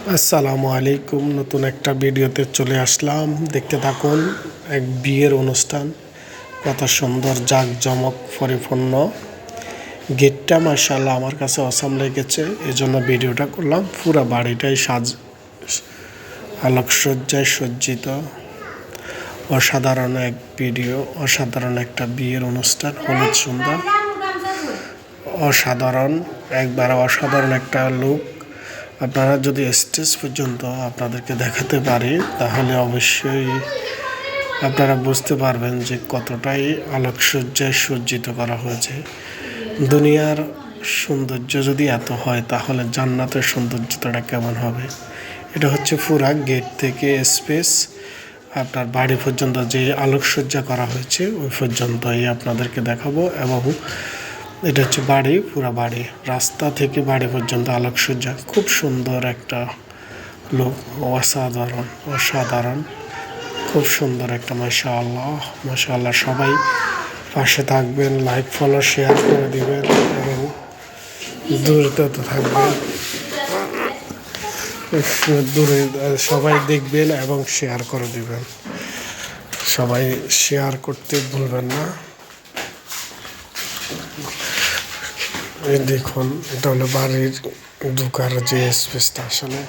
আসসালামু আলাইকুম। নতুন একটা ভিডিওতে চলে আসলাম। দেখতে থাকুন, এক বিয়ের অনুষ্ঠান। কত সুন্দর জাঁকজমক পরিপূর্ণ। গেটটা মার্শাল্লাহ আমার কাছে অসাম লেগেছে। এই জন্য ভিডিওটা করলাম। পুরো বাড়িটাই সাজ, আলোকসজ্জায় সজ্জিত। অসাধারণ এক ভিডিও, অসাধারণ একটা বিয়ের অনুষ্ঠান। হলুদ সুন্দর। অসাধারণ, একবার অসাধারণ একটা লুক আপনারা যদি স্টেজ পর্যন্ত আপনাদেরকে দেখাতে পারি, তাহলে অবশ্যই আপনারা বুঝতে পারবেন যে কতটাই আলোকসজ্জায় সজ্জিত করা হয়েছে। দুনিয়ার সৌন্দর্য যদি এত হয়, তাহলে জান্নাতের সৌন্দর্যতাটা কেমন হবে? এটা হচ্ছে পুরা গেট থেকে স্পেস। আপনার বাড়ি পর্যন্ত যে আলোকসজ্জা করা হয়েছে, ওই পর্যন্তই আপনাদেরকে দেখাবো এবং এটা হচ্ছে বাড়ি, পুরা বাড়ি। রাস্তা থেকে বাড়ি পর্যন্ত আলোকসজ্জা। খুব সুন্দর একটা লোক, অসাধারণ অসাধারণ। খুব সুন্দর একটা মাসা আল্লাহ মাসা আল্লাহ সবাই পাশে থাকবেন লাইক ফলো শেয়ার করে দিবেন এবং দূরত্ব থাকবেন দূরে সবাই দেখবেন এবং শেয়ার করে দিবেন। সবাই শেয়ার করতে ভুলবেন না। এই দেখুন এটা হলো বাড়ির ঢুকার যে স্পেসটা আসলে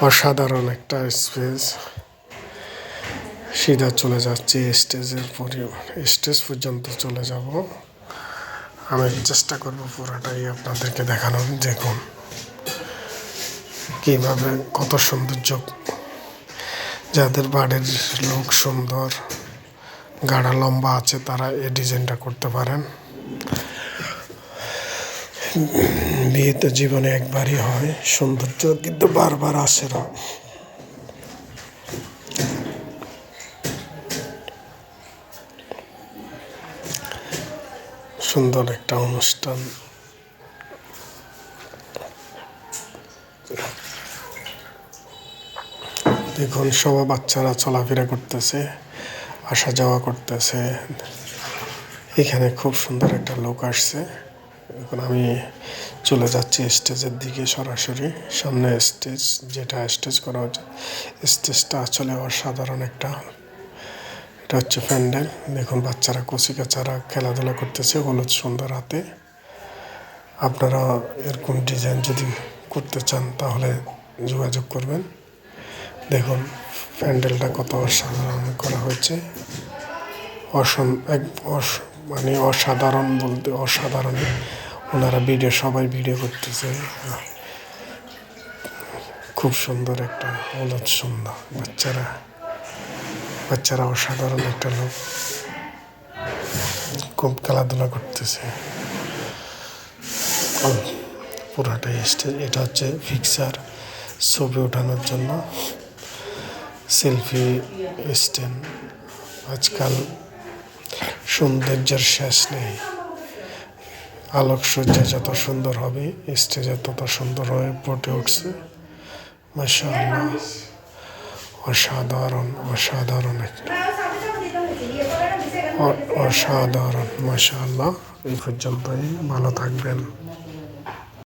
অসাধারণ একটা স্পেস সিধা চলে যাচ্ছে স্টেজের পরে। স্টেজ পর্যন্ত চলে যাব। আমি চেষ্টা করব পুরোটাই আপনাদেরকে দেখানোর। দেখুন, কীভাবে কত সৌন্দর্য। যাদের বাড়ির লোক সুন্দর গাড়া লম্বা আছে, তারা এই ডিজাইনটা করতে পারেন। বিয়ে তো জীবনে একবারই হয়, সৌন্দর্য কিন্তু বারবার আসে না। সুন্দর একটা অনুষ্ঠান। দেখুন, সব বাচ্চারা চলাফেরা করতেছে আসা যাওয়া করতেছে। এখানে খুব সুন্দর একটা লোক আসছে। এখন আমি চলে যাচ্ছি স্টেজের দিকে সরাসরি। সামনে স্টেজ, যেটা স্টেজ করা হচ্ছে, স্টেজটা আসলে অসাধারণ একটা, এটা হচ্ছে প্যান্ডেল। দেখুন, বাচ্চারা কচি কাচারা খেলাধুলা করতেছে হলুদ সুন্দর হাতে। আপনারা এরকম ডিজাইন যদি করতে চান, তাহলে যোগাযোগ করবেন। দেখুন, প্যান্ডেলটা কত অসাধারণ করা হয়েছে। অসম এক মানে অসাধারণ বলতে অসাধারণ। ওনারা ভিডিও, সবাই ভিডিও করতেছে। খুব সুন্দর একটা হলুদ সুন্দর বাচ্চারা বাচ্চারা অসাধারণ একটা লোক। খুব খেলাধুলা করতেছে। পুরাটাই স্টেজ এটা হচ্ছে ফিক্সার ছবি ওঠানোর জন্য। Selfie stand. আজকাল সৌন্দর্যের শেষ নেই। আলোকসজ্জা যত সুন্দর হবে স্টেজে তত সুন্দর হয়ে ফুটে উঠছে। মাসাল্লাহ অসাধারণ অসাধারণ একটা। অসাধারণ মাসা আল্লাহ এই পর্যন্তই ভালো থাকবেন।